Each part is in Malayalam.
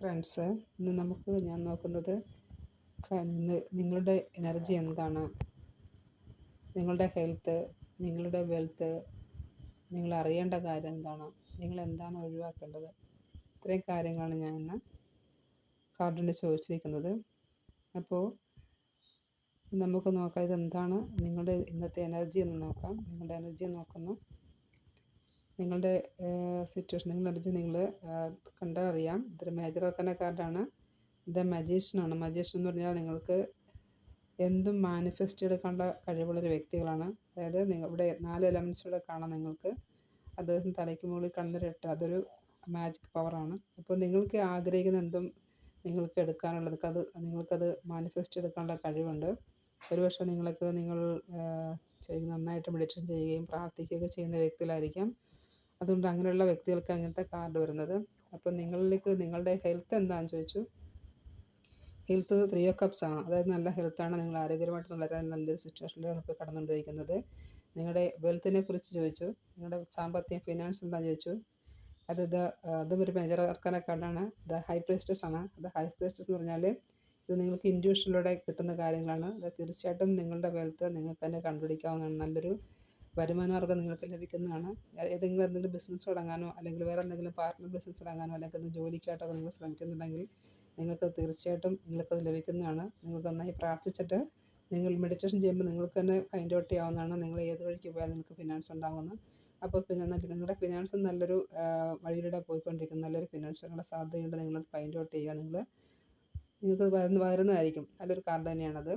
ഫ്രണ്ട്സ് ഇന്ന് നമുക്ക് ഞാൻ നോക്കുന്നത് നിങ്ങളുടെ എനർജി എന്താണ്? നിങ്ങളുടെ ഹെൽത്ത് നിങ്ങളുടെ വെൽത്ത് നിങ്ങൾ അറിയേണ്ട കാര്യം എന്താണ്? നിങ്ങൾ എന്താണ് ഒഴിവാക്കേണ്ടത്? ഇത്രയും കാര്യങ്ങളാണ് ഞാൻ ഇന്ന് കാർഡിൽ ചോദിച്ചിരിക്കുന്നത്. അപ്പോൾ നമുക്ക് നോക്കാം ഇതെന്താണ്? നിങ്ങളുടെ ഇന്നത്തെ എനർജി എന്ന് നോക്കാം. നിങ്ങളുടെ എനർജി നോക്കുന്നു. നിങ്ങളുടെ സിറ്റുവേഷൻ നിങ്ങളുടെ എനർജി നിങ്ങൾ കണ്ടാൽ അറിയാം ഇതൊരു മേജർ ആർക്കന കാർഡാണ് ഇത് മജീഷ്യനാണ് മജീഷ്യൻ എന്ന് പറഞ്ഞാൽ നിങ്ങൾക്ക് എന്തും മാനിഫെസ്റ്റ് എടുക്കേണ്ട കഴിവുള്ളൊരു വ്യക്തികളാണ്. അതായത് ഇവിടെ നാല് എലമെന്റ്സ് കാണാം നിങ്ങൾക്ക്. അദ്ദേഹം തലയ്ക്ക് മുകളിൽ കണ്ടിട്ട് അതൊരു മാജിക് പവറാണ് അപ്പോൾ നിങ്ങൾക്ക് ആഗ്രഹിക്കുന്ന എന്തും നിങ്ങൾക്ക് എടുക്കാനുള്ളത് അത് നിങ്ങൾക്കത് മാനിഫെസ്റ്റ് എടുക്കാനുള്ള കഴിവുണ്ട്. ഒരു ഒരുപക്ഷെ നിങ്ങൾക്ക് നിങ്ങൾ നന്നായിട്ട് മെഡിറ്റേഷൻ ചെയ്യുകയും പ്രാർത്ഥിക്കുകയൊക്കെ ചെയ്യുന്ന വ്യക്തികളായിരിക്കാം. അതുകൊണ്ട് അങ്ങനെയുള്ള വ്യക്തികൾക്ക് അങ്ങനത്തെ കാർഡ് വരുന്നത്. അപ്പോൾ നിങ്ങളിലേക്ക് നിങ്ങളുടെ ഹെൽത്ത് എന്താണെന്ന് ചോദിച്ചു. ഹെൽത്ത് ത്രീ ഓ കപ്സ് ആണ്. അതായത് നല്ല ഹെൽത്താണ് നിങ്ങൾ ആരോഗ്യപരമായിട്ട് വളരെ നല്ലൊരു സിറ്റുവേഷനിലാണ് ഇപ്പോൾ കടന്നുകൊണ്ടിരിക്കുന്നത്. നിങ്ങളുടെ വെൽത്തിനെ കുറിച്ച് ചോദിച്ചു. നിങ്ങളുടെ സാമ്പത്തികം ഫിനാൻസ് എന്താണെന്ന് ചോദിച്ചു. അത് ഇത് അതും ഒരു മേജർ ആർക്കാന കാർഡാണ് ദ ഹൈ പ്രേസ്റ്റസ് ആണ്. ദ ഹൈ പ്രേസ്റ്റസ് എന്ന് പറഞ്ഞാൽ ഇത് നിങ്ങൾക്ക് ഇൻഡ്യൂഷനിലൂടെ കിട്ടുന്ന കാര്യങ്ങളാണ്. അത് തീർച്ചയായിട്ടും നിങ്ങളുടെ വെൽത്ത് നിങ്ങൾക്ക് തന്നെ കണ്ടുപിടിക്കാവുന്നതാണ്. നല്ലൊരു വരുമാന മാർഗം നിങ്ങൾക്ക് ലഭിക്കുന്നതാണ്. ഏതെങ്കിലും എന്തെങ്കിലും ബിസിനസ് തുടങ്ങാനോ അല്ലെങ്കിൽ വേറെ എന്തെങ്കിലും പാർട്ട്ണർ ബിസിനസ് തുടങ്ങാനോ അല്ലെങ്കിൽ ജോലിക്കായിട്ടോ നിങ്ങൾ ശ്രമിക്കുന്നുണ്ടെങ്കിൽ നിങ്ങൾക്ക് തീർച്ചയായിട്ടും നിങ്ങൾക്കത് ലഭിക്കുന്നതാണ്. നിങ്ങൾക്ക് നന്നായി പ്രാർത്ഥിച്ചിട്ട് നിങ്ങൾ മെഡിറ്റേഷൻ ചെയ്യുമ്പോൾ നിങ്ങൾക്ക് തന്നെ ഫൈൻഡ് ഔട്ട് ചെയ്യാവുന്നതാണ്. നിങ്ങൾ ഏത് വഴിക്ക് പോയാൽ നിങ്ങൾക്ക് ഫിനാൻസ് ഉണ്ടാകുന്നത് അപ്പോൾ പിന്നെ നിങ്ങളുടെ ഫിനാൻസ് നല്ലൊരു വഴിയിലൂടെ പോയിക്കൊണ്ടിരിക്കുന്ന നല്ലൊരു ഫിനാൻഷ്യലുള്ള സാധ്യതയുണ്ട്. നിങ്ങൾ ഫൈൻഡ് ഔട്ട് ചെയ്യുക. നിങ്ങൾ നിങ്ങൾക്ക് വരുന്ന വരുന്നതായിരിക്കും. നല്ലൊരു കാർഡ് തന്നെയാണത്.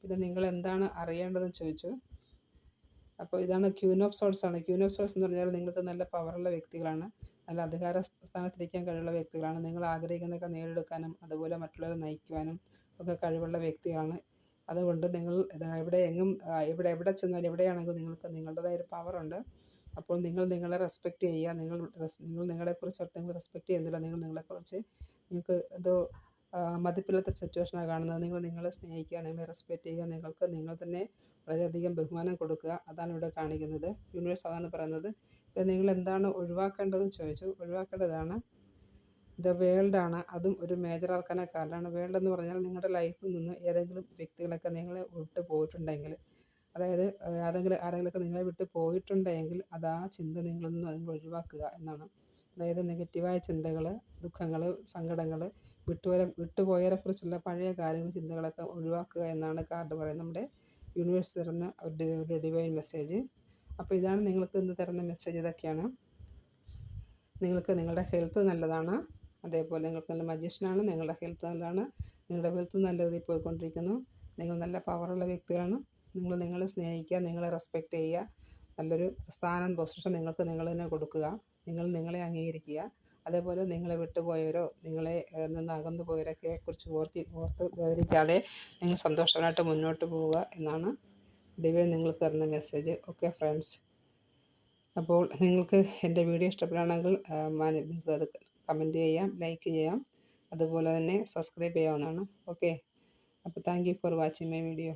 പിന്നെ നിങ്ങൾ എന്താണ് അറിയേണ്ടതെന്ന് ചോദിച്ചു. അപ്പോൾ ഇതാണ് ക്യൂൻ ഓഫ് സോൾസ് ആണ് ക്യൂൻ ഓഫ് സോൾസ് എന്ന് പറഞ്ഞാൽ നിങ്ങൾക്ക് നല്ല പവറുള്ള വ്യക്തികളാണ്. നല്ല അധികാര സ്ഥാനത്തിരിക്കാൻ കഴിവുള്ള വ്യക്തികളാണ്. നിങ്ങൾ ആഗ്രഹിക്കുന്നതൊക്കെ നേടിയെടുക്കാനും അതുപോലെ മറ്റുള്ളവരെ നയിക്കുവാനും ഒക്കെ കഴിവുള്ള വ്യക്തികളാണ്. അതുകൊണ്ട് നിങ്ങൾ എവിടെ എങ്ങും ഇവിടെ എവിടെ ചെന്നാലും എവിടെയാണെങ്കിലും നിങ്ങൾക്ക് നിങ്ങളുടേതായ ഒരു പവറുണ്ട് അപ്പോൾ നിങ്ങൾ നിങ്ങളെ റെസ്പെക്റ്റ് ചെയ്യുക. നിങ്ങൾ നിങ്ങൾ നിങ്ങളെക്കുറിച്ച് നിങ്ങൾ റെസ്പെക്റ്റ് ചെയ്യുന്നില്ല. നിങ്ങൾ നിങ്ങളെക്കുറിച്ച് നിങ്ങൾക്ക് എന്തോ മതിപ്പില്ലാത്ത സിറ്റുവേഷനാണ് കാണുന്നത്. നിങ്ങൾ നിങ്ങളെ സ്നേഹിക്കുക നിങ്ങളെ റെസ്പെക്റ്റ് ചെയ്യുക. നിങ്ങൾക്ക് നിങ്ങൾ തന്നെ വളരെയധികം ബഹുമാനം കൊടുക്കുക. അതാണ് ഇവിടെ കാണിക്കുന്നത്. യൂണിവേഴ്സ് അതാണ് പറയുന്നത്. ഇപ്പം നിങ്ങൾ എന്താണ് ഒഴിവാക്കേണ്ടതെന്ന് ചോദിച്ചു. ഒഴിവാക്കേണ്ടതാണ് ദ വേൾഡ് ആണ്. അതും ഒരു മേജർ ആർക്കാന കാർഡാണ് വേൾഡ് എന്ന് പറഞ്ഞാൽ നിങ്ങളുടെ ലൈഫിൽ നിന്ന് ഏതെങ്കിലും വ്യക്തികളൊക്കെ നിങ്ങളെ വിട്ട് പോയിട്ടുണ്ടെങ്കിൽ അതായത് ആരെങ്കിലും ആരെങ്കിലുമൊക്കെ നിങ്ങളെ വിട്ട് പോയിട്ടുണ്ടെങ്കിൽ അത് ആ ചിന്ത നിങ്ങളിൽ നിന്ന് നിങ്ങൾ ഒഴിവാക്കുക എന്നാണ്. അതായത് നെഗറ്റീവായ ചിന്തകൾ ദുഃഖങ്ങൾ സങ്കടങ്ങൾ വിട്ടുപോയ വിട്ടുപോയവരെക്കുറിച്ചുള്ള പഴയ കാര്യങ്ങൾ ചിന്തകളൊക്കെ ഒഴിവാക്കുക എന്നാണ് കാർഡ് പറയുന്നത്. നമ്മുടെ യൂണിവേഴ്സ് തരുന്ന ഒരു ഡിവൈൻ മെസ്സേജ് അപ്പോൾ ഇതാണ് നിങ്ങൾക്ക് ഇന്ന് തരുന്ന മെസ്സേജ് ഇതൊക്കെയാണ്. നിങ്ങൾക്ക് നിങ്ങളുടെ ഹെൽത്ത് നല്ലതാണ്. അതേപോലെ നിങ്ങൾക്ക് നല്ല മജീഷ്യനാണ് നിങ്ങളുടെ ഹെൽത്ത് നല്ലതാണ്. നിങ്ങളുടെ ഹെൽത്ത് നല്ല രീതിയിൽ പോയിക്കൊണ്ടിരിക്കുന്നു. നിങ്ങൾ നല്ല പവറുള്ള വ്യക്തികളാണ്. നിങ്ങൾ നിങ്ങളെ സ്നേഹിക്കുക നിങ്ങളെ റെസ്പെക്റ്റ് ചെയ്യുക. നല്ലൊരു സ്ഥാനം പൊസിഷൻ നിങ്ങൾക്ക് നിങ്ങൾ തന്നെ കൊടുക്കുക. നിങ്ങൾ നിങ്ങളെ അംഗീകരിക്കുക. അതേപോലെ നിങ്ങളെ വിട്ടുപോയവരോ നിങ്ങളെ നിന്ന് അകന്നു പോയവരൊക്കെ കുറിച്ച് ഓർത്തി ഓർത്ത് വേദനിക്കാതെ നിങ്ങൾ സന്തോഷമായിട്ട് മുന്നോട്ട് പോവുക എന്നാണ് ദിവ്യ നിങ്ങൾക്ക് തരുന്ന മെസ്സേജ് ഓക്കെ ഫ്രണ്ട്സ് അപ്പോൾ നിങ്ങൾക്ക് എന്റെ വീഡിയോ ഇഷ്ടപ്പെടുകയാണെങ്കിൽ നിങ്ങൾക്ക് അത് കമന്റ് ചെയ്യാം ലൈക്ക് ചെയ്യാം. അതുപോലെ തന്നെ സബ്സ്ക്രൈബ് ചെയ്യാവുന്നതാണ്. ഓക്കെ അപ്പോൾ thank you for watching my video